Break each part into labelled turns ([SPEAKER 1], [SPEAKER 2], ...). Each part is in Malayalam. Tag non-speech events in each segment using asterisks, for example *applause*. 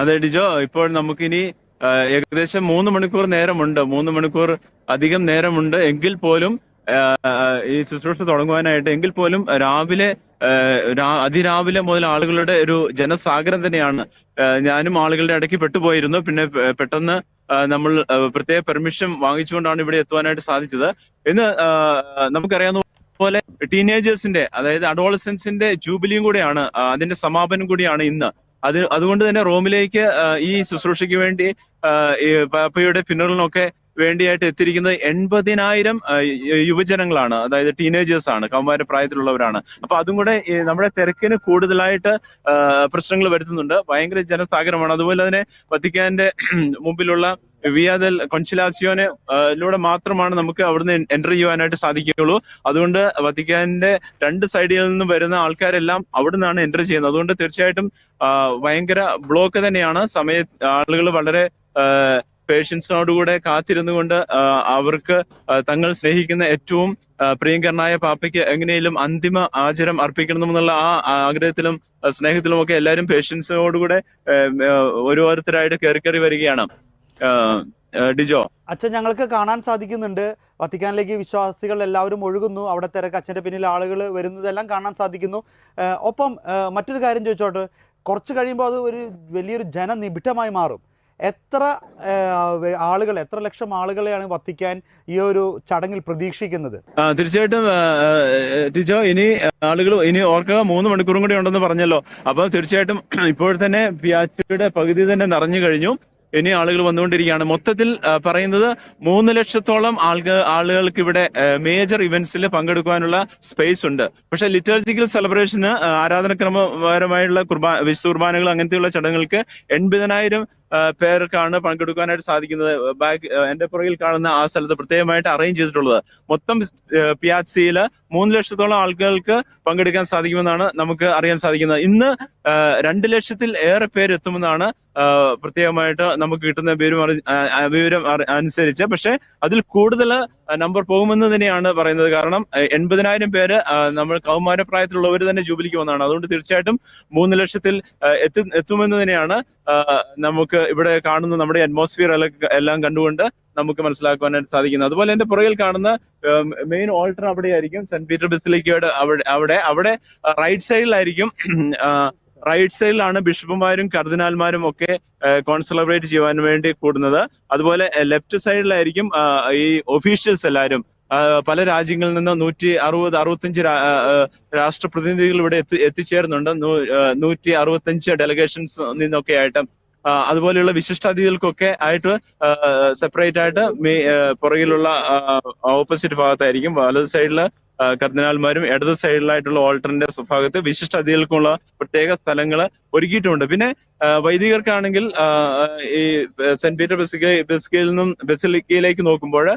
[SPEAKER 1] അതെ ഡിജോ. ഇപ്പോൾ നമുക്കിനി ഏകദേശം മൂന്ന് മണിക്കൂർ നേരമുണ്ട്. മൂന്ന് മണിക്കൂർ അധികം നേരമുണ്ട്. എങ്കിൽ പോലും ഈ ശുശ്രൂഷ തുടങ്ങുവാനായിട്ട് എങ്കിൽ പോലും രാവിലെ അതിരാവിലെ മുതൽ ആളുകളുടെ ഒരു ജനസാഗരം തന്നെയാണ്. ഞാനും ആളുകളുടെ ഇടയ്ക്ക് പെട്ടുപോയിരുന്നു. പിന്നെ പെട്ടെന്ന് നമ്മൾ പ്രത്യേക പെർമിഷൻ വാങ്ങിച്ചുകൊണ്ടാണ് ഇവിടെ എത്തുവാനായിട്ട് സാധിച്ചത്. ഇന്ന് നമുക്കറിയാവുന്ന പോലെ ടീനേജേഴ്സിന്റെ അതായത് അഡോളസൻസിന്റെ ജൂബിലിയും കൂടെയാണ് അതിന്റെ സമാപനം കൂടിയാണ് ഇന്ന്. അത് അതുകൊണ്ട് തന്നെ റോമിലേക്ക് ഈ ശുശ്രൂഷയ്ക്ക് വേണ്ടി പാപ്പയുടെ ഫിനറലിനൊക്കെ വേണ്ടിയായിട്ട് എത്തിയിരിക്കുന്നത് എൺപതിനായിരം യുവജനങ്ങളാണ്. അതായത് ടീനേജേഴ്സ് ആണ് കൗമാര പ്രായത്തിലുള്ളവരാണ്. അപ്പൊ അതും കൂടെ നമ്മുടെ തിരക്കിന് കൂടുതലായിട്ട് പ്രശ്നങ്ങൾ വരുത്തുന്നുണ്ട്. ഭയങ്കര ജനസാഗരമാണ്. അതുപോലെ തന്നെ വത്തിക്കാന്റെ *clears throat* മുമ്പിലുള്ള വിയാദൽ കൊൻസിലാസിയോനെ ലൂടെ മാത്രമാണ് നമുക്ക് അവിടുന്ന് എന്റർ ചെയ്യുവാനായിട്ട് സാധിക്കുകയുള്ളൂ. അതുകൊണ്ട് വത്തിക്കാന്റെ രണ്ട് സൈഡിൽ നിന്നും വരുന്ന ആൾക്കാരെല്ലാം അവിടെ നിന്നാണ് എന്റർ ചെയ്യുന്നത്. അതുകൊണ്ട് തീർച്ചയായിട്ടും ഭയങ്കര ബ്ലോക്ക് തന്നെയാണ്. സമയ ആളുകൾ വളരെ പേഷ്യൻസിനോടുകൂടെ കാത്തിരുന്നുകൊണ്ട് കൊണ്ട് അവർക്ക് തങ്ങൾ സ്നേഹിക്കുന്ന ഏറ്റവും പ്രിയങ്കരനായ പാപ്പയ്ക്ക് എങ്ങനെയും അന്തിമ ആചരം അർപ്പിക്കണമെന്നുള്ള ആ ആഗ്രഹത്തിലും സ്നേഹത്തിലും ഒക്കെ എല്ലാവരും പേഷ്യൻസിനോടുകൂടെ ഓരോരുത്തരായിട്ട് കയറി കയറി വരികയാണ്. ഡിജോ.
[SPEAKER 2] അച്ഛൻ ഞങ്ങൾക്ക് കാണാൻ സാധിക്കുന്നുണ്ട്. വത്തിക്കാനിലേക്ക് വിശ്വാസികൾ എല്ലാവരും ഒഴുകുന്നു. അവിടെ തിരക്ക് അച്ഛന്റെ പിന്നിൽ ആളുകൾ വരുന്നതെല്ലാം കാണാൻ സാധിക്കുന്നു. ഒപ്പം മറ്റൊരു കാര്യം ചോദിച്ചോട്ടെ? കുറച്ച് കഴിയുമ്പോൾ അത് ഒരു വലിയൊരു ജനനിബിഡമായി മാറും. എത്ര ആളുകൾ എത്ര ലക്ഷം ആളുകളെയാണ് വത്തിക്കാൻ ഈ ഒരു ചടങ്ങിൽ പ്രതീക്ഷിക്കുന്നത്?
[SPEAKER 1] തീർച്ചയായിട്ടും ആ, ഇനി ആളുകൾ ഇനി ഓർക്കുക മൂന്ന് മണിക്കൂറും കൂടി ഉണ്ടെന്ന് പറഞ്ഞല്ലോ. അപ്പൊ തീർച്ചയായിട്ടും *clears throat* ഇപ്പോൾ തന്നെ പിയാച്ചയുടെ പകുതി തന്നെ നിറഞ്ഞു കഴിഞ്ഞു. ഇനി ആളുകൾ വന്നുകൊണ്ടിരിക്കുകയാണ്. മൊത്തത്തിൽ പറയുന്നത് മൂന്ന് ലക്ഷത്തോളം ആൾക്ക് ആളുകൾക്ക് ഇവിടെ മേജർ ഇവന്റ്സിൽ പങ്കെടുക്കാനുള്ള സ്പേസ് ഉണ്ട്. പക്ഷേ ലിറ്റർജിക്കൽ സെലിബ്രേഷന് ആരാധനക്രമപരമായുള്ള കുർബാ വിശുദ്ധ കുർബാനകൾ അങ്ങനത്തെയുള്ള ചടങ്ങുകൾക്ക് എൺപതിനായിരം പേർക്കാണ് പങ്കെടുക്കാനായിട്ട് സാധിക്കുന്നത്. ബാക്ക് എന്റെ പുറകിൽ കാണുന്ന ആ സ്ഥലത്ത് പ്രത്യേകമായിട്ട് അറേഞ്ച് ചെയ്തിട്ടുള്ളത്. മൊത്തം പിയാസിയിൽ മൂന്ന് ലക്ഷത്തോളം ആളുകൾക്ക് പങ്കെടുക്കാൻ സാധിക്കുമെന്നാണ് നമുക്ക് അറിയാൻ സാധിക്കുന്നത്. ഇന്ന് രണ്ട് ലക്ഷത്തിൽ ഏറെ പേര് എത്തുമെന്നാണ് പ്രത്യേകമായിട്ട് നമുക്ക് കിട്ടുന്ന വിവരം വിവരം അനുസരിച്ച്. പക്ഷെ അതിൽ കൂടുതൽ നമ്പർ പോകുമെന്ന് തന്നെയാണ് പറയുന്നത്. കാരണം എൺപതിനായിരം പേര് നമ്മൾ കൗമാരപ്രായത്തിലുള്ളവർ തന്നെ ജൂബിലിക്ക് വന്നതാണ്. അതുകൊണ്ട് തീർച്ചയായിട്ടും മൂന്ന് ലക്ഷത്തിൽ എത്തി എത്തുമെന്ന് തന്നെയാണ് നമുക്ക് ഇവിടെ കാണുന്ന നമ്മുടെ അറ്റ്മോസ്ഫിയർ എല്ലാം കണ്ടുകൊണ്ട് നമുക്ക് മനസ്സിലാക്കുവാനായിട്ട് സാധിക്കുന്നത്. അതുപോലെ എന്റെ പുറകിൽ കാണുന്ന മെയിൻ ഓൾട്ടർ അവിടെയായിരിക്കും. സെന്റ് പീറ്റർ ബസിലിക്കയുടെ അവിടെ അവിടെ അവിടെ റൈറ്റ് സൈഡിലായിരിക്കും റൈറ്റ് സൈഡിലാണ് ബിഷപ്പുമാരും കർദിനാൽമാരും ഒക്കെ കോൺസെലബ്രേറ്റ് ചെയ്യുവാൻ വേണ്ടി കൂടുന്നത്. അതുപോലെ ലെഫ്റ്റ് സൈഡിലായിരിക്കും ഈ ഒഫീഷ്യൽസ് എല്ലാവരും പല രാജ്യങ്ങളിൽ നിന്ന് നൂറ്റി അറുപത് അറുപത്തഞ്ച് രാഷ്ട്രപ്രതിനിധികൾ ഇവിടെ എത്തി എത്തിച്ചേർന്നുണ്ട്. നൂ- നൂറ്റി അറുപത്തഞ്ച് ഡെലിഗേഷൻസ് നിന്നൊക്കെ ആയിട്ട് അതുപോലെയുള്ള വിശിഷ്ടാതിഥികൾക്കൊക്കെ ആയിട്ട് സെപ്പറേറ്റ് ആയിട്ട് പുറകിലുള്ള ഓപ്പോസിറ്റ് ഭാഗത്തായിരിക്കും. വലത് സൈഡിൽ കർദിനാൽമാരും ഇടത് സൈഡിലായിട്ടുള്ള ഓൾട്ടറിന്റെ ഭാഗത്ത് വിശിഷ്ട അതിഥികൾക്കുള്ള പ്രത്യേക സ്ഥലങ്ങൾ ഒരുക്കിയിട്ടുമുണ്ട് പിന്നെ വൈദികർക്കാണെങ്കിൽ ഈ സെന്റ് പീറ്റർ ബെസിക്ക ബെസിക്കയിൽ നിന്നും ബെസിലിക്കയിലേക്ക് നോക്കുമ്പോൾ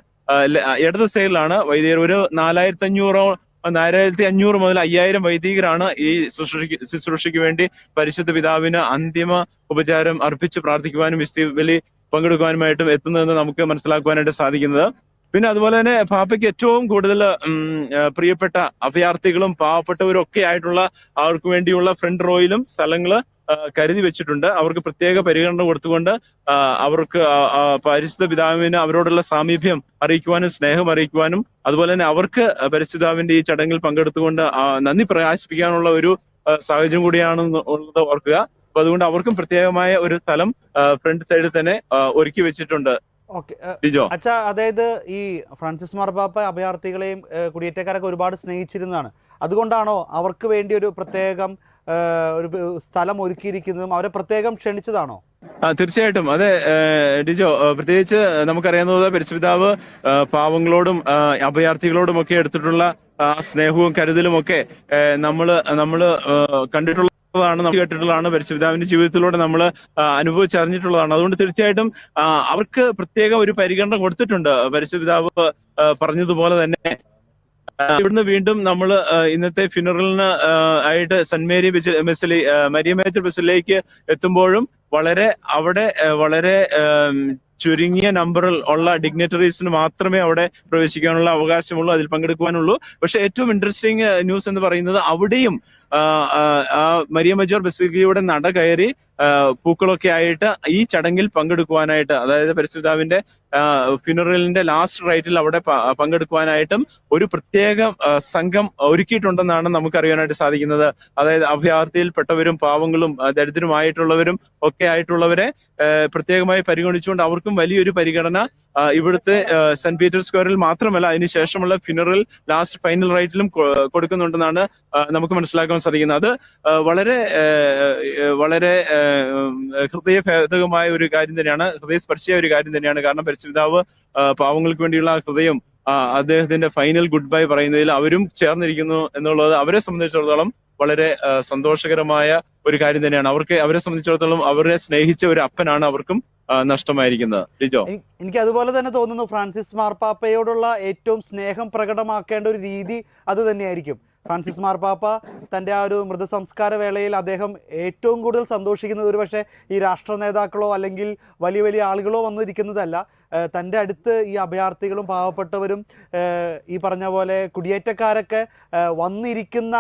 [SPEAKER 1] ഇടത് സൈഡിലാണ് വൈദികർ ഒരു നാലായിരത്തി അഞ്ഞൂറോ നാലായിരത്തി അഞ്ഞൂറ് മുതൽ അയ്യായിരം വൈദികരാണ് ഈ ശുശ്രൂഷയ്ക്ക് ശുശ്രൂഷയ്ക്ക് വേണ്ടി പരിശുദ്ധ പിതാവിന് അന്തിമ ഉപചാരം അർപ്പിച്ച് പ്രാർത്ഥിക്കുവാനും വിസ്തി ബലി പങ്കെടുക്കുവാനുമായിട്ടും എത്തുന്നതെന്ന് നമുക്ക് മനസ്സിലാക്കുവാനായിട്ട് സാധിക്കുന്നത്. പിന്നെ അതുപോലെ തന്നെ പാപ്പയ്ക്ക് ഏറ്റവും കൂടുതൽ പ്രിയപ്പെട്ട അഭയാർത്ഥികളും പാവപ്പെട്ടവരും ഒക്കെ ആയിട്ടുള്ള അവർക്ക് വേണ്ടിയുള്ള ഫ്രണ്ട് റോയിലും സ്ഥലങ്ങൾ കരുതി വെച്ചിട്ടുണ്ട്. അവർക്ക് പ്രത്യേക പരിഗണന കൊടുത്തുകൊണ്ട് അവർക്ക് പരിശുദ്ധ പിതാവിന് അവരോടുള്ള സാമീപ്യം അറിയിക്കുവാനും സ്നേഹം അറിയിക്കുവാനും അതുപോലെ തന്നെ അവർക്ക് പരിശുദ്ധാവിന്റെ ഈ ചടങ്ങിൽ പങ്കെടുത്തുകൊണ്ട് നന്ദി പ്രകാശിപ്പിക്കാനുള്ള ഒരു സാഹചര്യം കൂടിയാണെന്ന് ഉള്ളത് ഓർക്കുക. അപ്പൊ അതുകൊണ്ട് അവർക്കും പ്രത്യേകമായ ഒരു സ്ഥലം ഫ്രണ്ട് സൈഡിൽ തന്നെ ഒരുക്കി വെച്ചിട്ടുണ്ട്.
[SPEAKER 2] അച്ഛാ അതായത് ഈ ഫ്രാൻസിസ് മാർബാപ്പ അഭയാർത്ഥികളെയും കുടിയേറ്റക്കാരൊക്കെ ഒരുപാട് സ്നേഹിച്ചിരുന്നതാണ്. അതുകൊണ്ടാണോ അവർക്ക് വേണ്ടി ഒരു പ്രത്യേകം ഒരു സ്ഥലം ഒരുക്കിയിരിക്കുന്നതും അവരെ പ്രത്യേകം ക്ഷണിച്ചതാണോ?
[SPEAKER 1] ആ തീർച്ചയായിട്ടും. അതെ ഡിജോ പ്രത്യേകിച്ച് നമുക്കറിയാവുന്നത് പരിശുപിതാവ് പാവങ്ങളോടും അഭയാർത്ഥികളോടും ഒക്കെ എടുത്തിട്ടുള്ള സ്നേഹവും കരുതലും ഒക്കെ നമ്മൾ നമ്മൾ കണ്ടിട്ടുള്ള ാണ് നമ്മൾ കേട്ടിട്ടുള്ളതാണ് പരിശുപിതാവിന്റെ ജീവിതത്തിലൂടെ നമ്മൾ അനുഭവിച്ചറിഞ്ഞിട്ടുള്ളതാണ്. അതുകൊണ്ട് തീർച്ചയായിട്ടും അവർക്ക് പ്രത്യേക ഒരു പരിഗണന കൊടുത്തിട്ടുണ്ട്. പരിശുപിതാവ് പറഞ്ഞതുപോലെ തന്നെ ഇവിടുന്ന് വീണ്ടും നമ്മൾ ഇന്നത്തെ ഫ്യൂണറലിന് ആയിട്ട് സെന്റ് മേരി ബെസി- ബെസിലി മരിയ മേജർ ബസിലേക്ക് എത്തുമ്പോഴും വളരെ അവിടെ വളരെ ചുരുങ്ങിയ നമ്പറിൽ ഉള്ള ഡിഗ്നറ്ററീസിന് മാത്രമേ അവിടെ പ്രവേശിക്കാനുള്ള അവകാശമുള്ളൂ അതിൽ പങ്കെടുക്കുവാനുള്ളൂ. പക്ഷെ ഏറ്റവും ഇൻട്രസ്റ്റിംഗ് ന്യൂസ് എന്ന് പറയുന്നത് അവിടെയും ആ, മരിയ മജോർ ബസിലിക്കയുടെ നട കയറി പൂക്കളൊക്കെ ആയിട്ട് ഈ ചടങ്ങിൽ പങ്കെടുക്കുവാനായിട്ട് അതായത് പരിശുദ്ധാവിന്റെ ഫ്യൂണറലിന്റെ ലാസ്റ്റ് റൈറ്റിൽ അവിടെ പങ്കെടുക്കുവാനായിട്ടും ഒരു പ്രത്യേക സംഘം ഒരുക്കിയിട്ടുണ്ടെന്നാണ് നമുക്ക് അറിയാനായിട്ട് സാധിക്കുന്നത്. അതായത് അഭയാർത്ഥിയിൽപ്പെട്ടവരും പാവങ്ങളും ദരിദ്രമായിട്ടുള്ളവരും ഒക്കെ ആയിട്ടുള്ളവരെ പ്രത്യേകമായി പരിഗണിച്ചുകൊണ്ട് അവർക്കും വലിയൊരു പരിഗണന ഇവിടുത്തെ സെന്റ് പീറ്റർ സ്ക്വയറിൽ മാത്രമല്ല അതിനുശേഷമുള്ള ഫിനറൽ ലാസ്റ്റ് ഫൈനൽ റൈറ്റിലും കൊടുക്കുന്നുണ്ടെന്നാണ് നമുക്ക് മനസ്സിലാക്കാൻ സാധിക്കുന്നത് അത് വളരെ വളരെ ഹൃദയഭേദകമായ ഒരു കാര്യം തന്നെയാണ് ഹൃദയസ്പർശിയായ ഒരു കാര്യം തന്നെയാണ്. കാരണം പരിശുദ്ധാവ് പാവങ്ങൾക്ക് വേണ്ടിയുള്ള ഹൃദയം അദ്ദേഹത്തിന്റെ ഫൈനൽ ഗുഡ് ബൈ പറയുന്നതിൽ അവരും ചേർന്നിരിക്കുന്നു എന്നുള്ളത് അവരെ സംബന്ധിച്ചിടത്തോളം വളരെ സന്തോഷകരമായ ഒരു കാര്യം തന്നെയാണ്. അവർക്ക് അവരെ സംബന്ധിച്ചിടത്തോളം അവരെ സ്നേഹിച്ച ഒരു അപ്പനാണ് അവർക്കും നഷ്ടമായിരിക്കുന്നത്. ലിജോ?
[SPEAKER 2] എനിക്ക് അതുപോലെ തന്നെ തോന്നുന്നു ഫ്രാൻസിസ് മാർപ്പാപ്പയോടുള്ള ഏറ്റവും സ്നേഹം പ്രകടമാക്കേണ്ട ഒരു രീതി അത് തന്നെയായിരിക്കും. ഫ്രാൻസിസ് മാർപ്പാപ്പ തന്റെ ആ ഒരു മൃതസംസ്കാര വേളയിൽ അദ്ദേഹം ഏറ്റവും കൂടുതൽ സന്തോഷിക്കുന്നത് ഒരുപക്ഷെ ഈ രാഷ്ട്ര നേതാക്കളോ അല്ലെങ്കിൽ വലിയ വലിയ ആളുകളോ വന്നിരിക്കുന്നതല്ല. തന്റെ അടുത്ത് ഈ അഭയാർത്ഥികളും പാവപ്പെട്ടവരും ഈ പറഞ്ഞ പോലെ കുടിയേറ്റക്കാരൊക്കെ വന്നിരിക്കുന്ന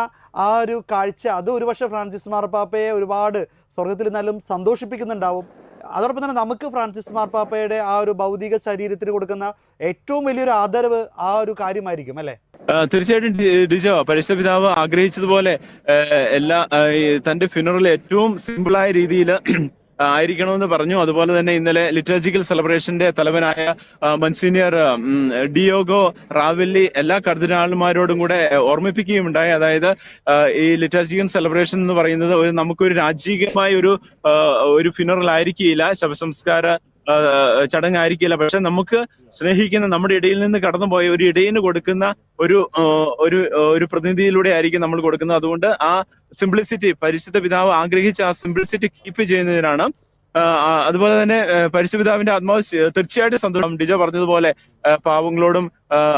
[SPEAKER 2] ആ ഒരു കാഴ്ച അത് ഒരുപക്ഷെ ഫ്രാൻസിസ് മാർപ്പാപ്പയെ ഒരുപാട് സ്വർഗത്തിൽ നിന്നാലും സന്തോഷിപ്പിക്കുന്നുണ്ടാവും. അതോടൊപ്പം തന്നെ നമുക്ക് ഫ്രാൻസിസ് മാർപ്പാപ്പയുടെ ആ ഒരു ഭൗതിക ശരീരത്തിന് കൊടുക്കുന്ന ഏറ്റവും വലിയൊരു ആദരവ് ആ ഒരു കാര്യമായിരിക്കും അല്ലേ?
[SPEAKER 1] തീർച്ചയായിട്ടും ഡിജോ പരിശുദ്ധ പിതാവ് ആഗ്രഹിച്ചതുപോലെ എല്ലാ തന്റെ ഫ്യൂണറൽ ഏറ്റവും സിമ്പിളായ രീതിയിൽ ആയിരിക്കണമെന്ന് പറഞ്ഞു. അതുപോലെ തന്നെ ഇന്നലെ ലിറ്റർജിക്കൽ സെലിബ്രേഷന്റെ തലവനായ മൻസീനിയർ ഡിയോഗോ റാവെല്ലി എല്ലാ കർദിനാളന്മാരോടും കൂടെ ഓർമ്മിപ്പിക്കുകയുണ്ടായി അതായത് ഈ ലിറ്റർജിക്കൽ സെലിബ്രേഷൻ എന്ന് പറയുന്നത് നമുക്കൊരു രാജ്യീകമായ ഒരു ഒരു ഫിനറൽ ആയിരിക്കില്ല ശവസംസ്കാര ചടങ്ങായിരിക്കില്ല. പക്ഷെ നമുക്ക് സ്നേഹിക്കുന്ന നമ്മുടെ ഇടയിൽ നിന്ന് കടന്നുപോയ ഒരു ഇടയിന് കൊടുക്കുന്ന ഒരു ഒരു ഒരു പ്രതിനിധിയിലൂടെ ആയിരിക്കും നമ്മൾ കൊടുക്കുന്നത്. അതുകൊണ്ട് ആ സിംപ്ലിസിറ്റി പരിശുദ്ധ പിതാവ് ആഗ്രഹിച്ച ആ സിംപ്ലിസിറ്റി കീപ്പ് ചെയ്യുന്നതിനാണ് അതുപോലെ തന്നെ പരിശുപിതാവിന്റെ ആത്മാവ് തീർച്ചയായിട്ടും സന്തോഷം. ഡിജോ പറഞ്ഞതുപോലെ പാവങ്ങളോടും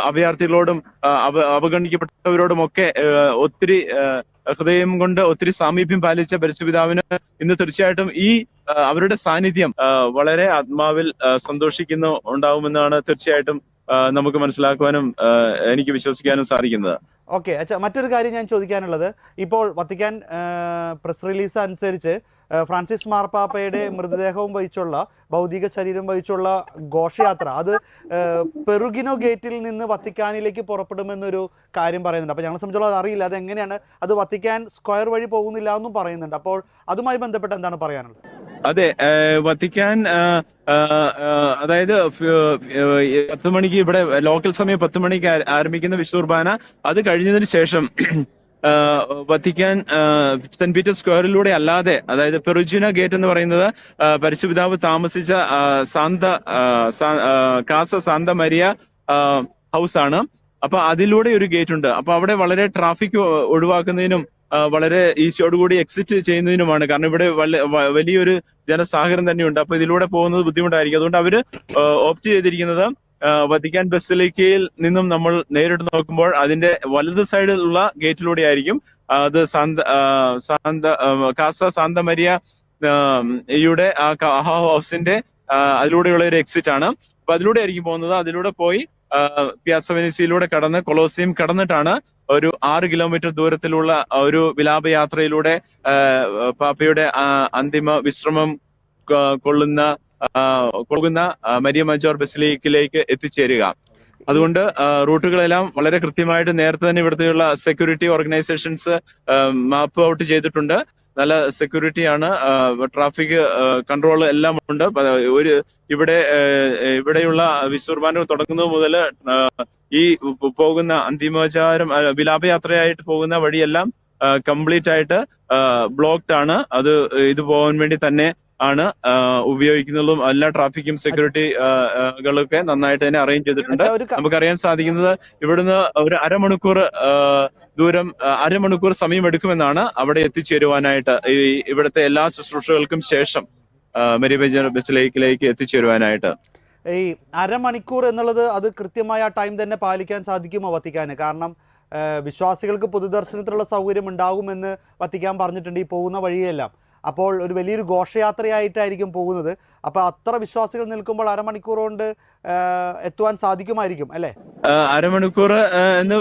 [SPEAKER 1] അഭയാർത്ഥികളോടും അവ- അവഗണിക്കപ്പെട്ടവരോടും ഒക്കെ ഒത്തിരി ഹൃദയം കൊണ്ട് ഒത്തിരി സാമീപ്യം പാലിച്ച പരിശുപിതാവിന് ഇന്ന് തീർച്ചയായിട്ടും ഈ അവരുടെ സാന്നിധ്യം വളരെ ആത്മാവിൽ സന്തോഷിക്കുന്നു ഉണ്ടാവുമെന്നാണ് തീർച്ചയായിട്ടും നമുക്ക് മനസ്സിലാക്കുവാനും എനിക്ക് വിശ്വസിക്കാനും സാധിക്കുന്നത്.
[SPEAKER 2] ഓക്കെ അച്ഛാ മറ്റൊരു കാര്യം ഞാൻ ചോദിക്കാനുള്ളത്. ഇപ്പോൾ വത്തിക്കാൻ പ്രസ് റിലീസ് അനുസരിച്ച് ഫ്രാൻസിസ് മാർപ്പാപ്പയുടെ മൃതദേഹവും വഹിച്ചുള്ള ഭൗതിക ശരീരം വഹിച്ചുള്ള ഘോഷയാത്ര അത് പെറുഗിനോ ഗേറ്റിൽ നിന്ന് വത്തിക്കാനിലേക്ക് പുറപ്പെടുമെന്നൊരു കാര്യം പറയുന്നുണ്ട്. അപ്പോൾ ഞങ്ങളെ സംബന്ധിച്ചോളം അത് അറിയില്ല അത് എങ്ങനെയാണ് അത് വത്തിക്കാൻ സ്ക്വയർ വഴി പോകുന്നില്ല എന്നും പറയുന്നുണ്ട്. അപ്പോൾ അതുമായി ബന്ധപ്പെട്ട് എന്താണ് പറയാനുള്ളത്?
[SPEAKER 1] അതെ വത്തിക്കാൻ അതായത് പത്ത് മണിക്ക് ഇവിടെ ലോക്കൽ സമയം പത്ത് മണിക്ക് ആരംഭിക്കുന്ന വിശുർബാന അത് കഴിഞ്ഞതിന് ശേഷം വത്തിക്കാൻ സെന്റ് പീറ്റർ സ്ക്വയറിലൂടെ അല്ലാതെ അതായത് പെറുജിന ഗേറ്റ് എന്ന് പറയുന്നത് പരിശുപിതാവ് താമസിച്ച Santa Casa Santa Maria house ആണ് അപ്പൊ അതിലൂടെ ഒരു ഗേറ്റ് ഉണ്ട് അപ്പൊ അവിടെ വളരെ ട്രാഫിക് ഒഴിവാക്കുന്നതിനും വളരെ ഈസിയോടുകൂടി എക്സിറ്റ് ചെയ്യുന്നതിനുമാണ്. കാരണം ഇവിടെ വലിയൊരു ജനസാഗരം തന്നെയുണ്ട്. അപ്പൊ ഇതിലൂടെ പോകുന്നത് ബുദ്ധിമുട്ടായിരിക്കും. അതുകൊണ്ട് അവർ ഓപ്റ്റ് ചെയ്തിരിക്കുന്നത് വത്തിക്കാൻ ബസിലിക്കയിൽ നിന്നും നമ്മൾ നേരിട്ട് നോക്കുമ്പോൾ അതിന്റെ വലത് സൈഡിലുള്ള ഗേറ്റിലൂടെ ആയിരിക്കും. അത് Santa Santa Casa Santa Maria ആ, യുടെ ആ ഹൗസിന്റെ അതിലൂടെയുള്ള ഒരു എക്സിറ്റ് ആണ്. അപ്പൊ അതിലൂടെ ആയിരിക്കും പോകുന്നത്. അതിലൂടെ പോയി പിയാസ വെനീസിയിലൂടെ കടന്ന് കൊളോസിയം കടന്നിട്ടാണ് ഒരു ആറ് കിലോമീറ്റർ ദൂരത്തിലുള്ള ഒരു വിലാപയാത്രയിലൂടെ പാപ്പയുടെ അന്തിമ വിശ്രമം കൊള്ളുന്ന കൊള്ളുന്ന മരിയ മജോർ ബസിലിക്കിലേക്ക് എത്തിച്ചേരുക. അതുകൊണ്ട് റൂട്ടുകളെല്ലാം വളരെ കൃത്യമായിട്ട് നേരത്തെ തന്നെ ഇവിടുത്തെയുള്ള സെക്യൂരിറ്റി ഓർഗനൈസേഷൻസ് മാപ്പ് ഔട്ട് ചെയ്തിട്ടുണ്ട്. നല്ല സെക്യൂരിറ്റി ആണ്. ട്രാഫിക് കൺട്രോൾ എല്ലാം ഉണ്ട്. ഒരു ഇവിടെ ഇവിടെയുള്ള വിശ്വർബാന തുടങ്ങുന്നത് മുതൽ ഈ പോകുന്ന അന്തിമോചാരം വിലാപയാത്രയായിട്ട് പോകുന്ന വഴിയെല്ലാം കംപ്ലീറ്റ് ആയിട്ട് ബ്ലോക്ക്ഡ് ആണ്. അത് ഇത് പോകാൻ വേണ്ടി തന്നെ ആണ് ഉപയോഗിക്കുന്നതും എല്ലാ ട്രാഫിക്കും സെക്യൂരിറ്റികളൊക്കെ നന്നായിട്ട് തന്നെ അറേഞ്ച് ചെയ്തിട്ടുണ്ട്.
[SPEAKER 2] നമുക്ക് അറിയാൻ
[SPEAKER 1] നമുക്കറിയാൻ സാധിക്കുന്നത് ഇവിടുന്ന് ഒരു അരമണിക്കൂർ ദൂരം അരമണിക്കൂർ സമയം എടുക്കുമെന്നാണ് അവിടെ എത്തിച്ചേരുവാനായിട്ട് ഈ ഇവിടുത്തെ എല്ലാ ശുശ്രൂഷകൾക്കും ശേഷം ആ, ബസ് ലേക്കിലേക്ക് എത്തിച്ചേരുവാനായിട്ട്.
[SPEAKER 2] ഈ അരമണിക്കൂർ എന്നുള്ളത് അത് കൃത്യമായ ടൈം തന്നെ പാലിക്കാൻ സാധിക്കുമോ വത്തിക്കാന്? കാരണം വിശ്വാസികൾക്ക് പൊതുദർശനത്തിനുള്ള സൗകര്യം ഉണ്ടാകുമെന്ന് വത്തിക്കാൻ പറഞ്ഞിട്ടുണ്ട് ഈ പോകുന്ന വഴിയെല്ലാം. അപ്പോൾ ഒരു വലിയൊരു ഘോഷയാത്രയായിട്ടായിരിക്കും പോകുന്നത്. അപ്പോൾ അത്ര വിശ്വാസികൾ നിൽക്കുമ്പോൾ അരമണിക്കൂർ കൊണ്ട് എത്തുവാൻ സാധിക്കുമായിരിക്കും അല്ലേ?
[SPEAKER 1] അരമണിക്കൂർ എന്ന്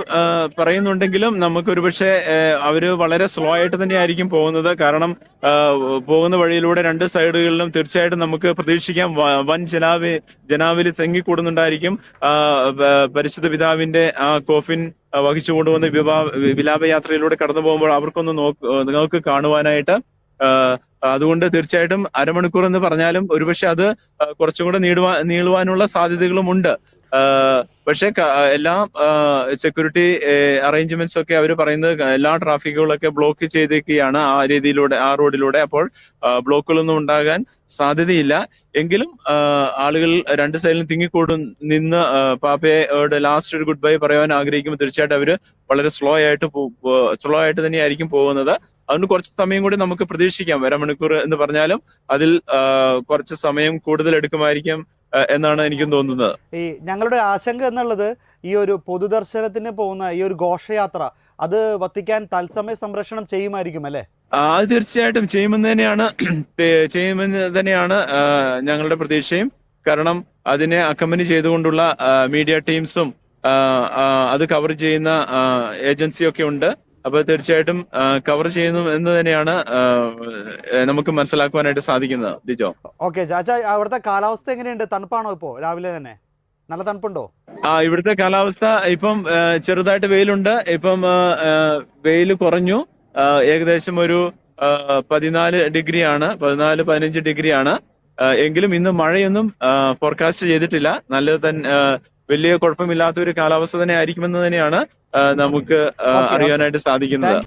[SPEAKER 1] പറയുന്നുണ്ടെങ്കിലും നമുക്ക് ഒരുപക്ഷെ അവർ വളരെ സ്ലോ ആയിട്ട് തന്നെയായിരിക്കും പോകുന്നത്. കാരണം പോകുന്ന വഴിയിലൂടെ രണ്ട് സൈഡുകളിലും തീർച്ചയായിട്ടും നമുക്ക് പ്രതീക്ഷിക്കാം വൻ ജനാവി ജനാവിലി തെങ്ങിക്കൂടുന്നുണ്ടായിരിക്കും. പരിശുദ്ധ പിതാവിന്റെ ആ കോഫിൻ വഹിച്ചു വിവാ വിലാപയാത്രയിലൂടെ കടന്നു പോകുമ്പോൾ അവർക്കൊന്ന് നോക്ക് നിങ്ങൾക്ക് കാണുവാനായിട്ട് അതുകൊണ്ട് തീർച്ചയായിട്ടും അരമണിക്കൂർ എന്ന് പറഞ്ഞാലും ഒരുപക്ഷെ അത് കുറച്ചും കൂടെ നീളുവാനുള്ള സാധ്യതകളുമുണ്ട് ആ, പക്ഷെ എല്ലാം സെക്യൂരിറ്റി അറേഞ്ച്മെന്റ്സ് ഒക്കെ അവർ പറയുന്നത് എല്ലാ ട്രാഫിക്കുകളൊക്കെ ബ്ലോക്ക് ചെയ്തേക്കുകയാണ് ആ രീതിയിലൂടെ ആ റോഡിലൂടെ അപ്പോൾ ബ്ലോക്കുകളൊന്നും ഉണ്ടാകാൻ സാധ്യതയില്ല. എങ്കിലും ആളുകൾ രണ്ട് സൈഡിലും തിങ്ങിക്കൂടും നിന്ന് പാപ്പയോട് ലാസ്റ്റ് ഒരു ഗുഡ് ബൈ പറയാൻ ആഗ്രഹിക്കുമ്പോൾ തീർച്ചയായിട്ടും അവർ വളരെ സ്ലോ ആയിട്ട് സ്ലോ ആയിട്ട് തന്നെയായിരിക്കും പോകുന്നത്. അതുകൊണ്ട് കുറച്ച് സമയം കൂടി നമുക്ക് പ്രതീക്ഷിക്കാം. അരമണിക്കൂർ എന്ന് പറഞ്ഞാലും അതിൽ കുറച്ച് സമയം കൂടുതൽ എടുക്കുമായിരിക്കും. എന്നാണ് എനിക്കും തോന്നുന്നത്.
[SPEAKER 2] ഈ ഞങ്ങളുടെ ആശങ്ക എന്നുള്ളത് ഈ ഒരു പൊതുദർശനത്തിന് പോകുന്ന ഈ ഒരു ഘോഷയാത്ര അത് വത്തിക്കാൻ തത്സമയ സംരക്ഷണം ചെയ്യുമായിരിക്കും അല്ലേ?
[SPEAKER 1] ആ, അത് തീർച്ചയായിട്ടും ചെയ്യുമെന്ന് തന്നെയാണ് ചെയ്യുമെന്ന് തന്നെയാണ് ഞങ്ങളുടെ പ്രതീക്ഷയും. കാരണം അതിനെ അക്കമ്പനി ചെയ്തുകൊണ്ടുള്ള മീഡിയ ടീംസും അത് കവർ ചെയ്യുന്ന ഏജൻസിയൊക്കെ ഉണ്ട്. അപ്പൊ തീർച്ചയായിട്ടും കവർ ചെയ്യുന്നു എന്ന് തന്നെയാണ് നമുക്ക് മനസ്സിലാക്കുവാനായിട്ട് സാധിക്കുന്നത്. ദിജോ
[SPEAKER 2] ഓക്കെ ചാച്ച അവിടുത്തെ കാലാവസ്ഥ എങ്ങനെയുണ്ട്? തണുപ്പാണോ ഇപ്പോ രാവിലെ തന്നെ? നല്ല തണുപ്പുണ്ടോ?
[SPEAKER 1] ആ ഇവിടുത്തെ കാലാവസ്ഥ ഇപ്പം ചെറുതായിട്ട് വെയിലുണ്ട്. ഇപ്പം വെയിൽ കുറഞ്ഞു. ഏകദേശം ഒരു പതിനാല് ഡിഗ്രിയാണ് പതിനാല് പതിനഞ്ച് ഡിഗ്രിയാണ്. എങ്കിലും ഇന്ന് മഴയൊന്നും ഫോർകാസ്റ്റ് ചെയ്തിട്ടില്ല. നല്ല തന്നെ വലിയ കുഴപ്പമില്ലാത്ത ഒരു കാലാവസ്ഥ തന്നെ ആയിരിക്കുമെന്ന് തന്നെയാണ് നമുക്ക് അറിയാനായിട്ട് സാധിക്കുന്നത്.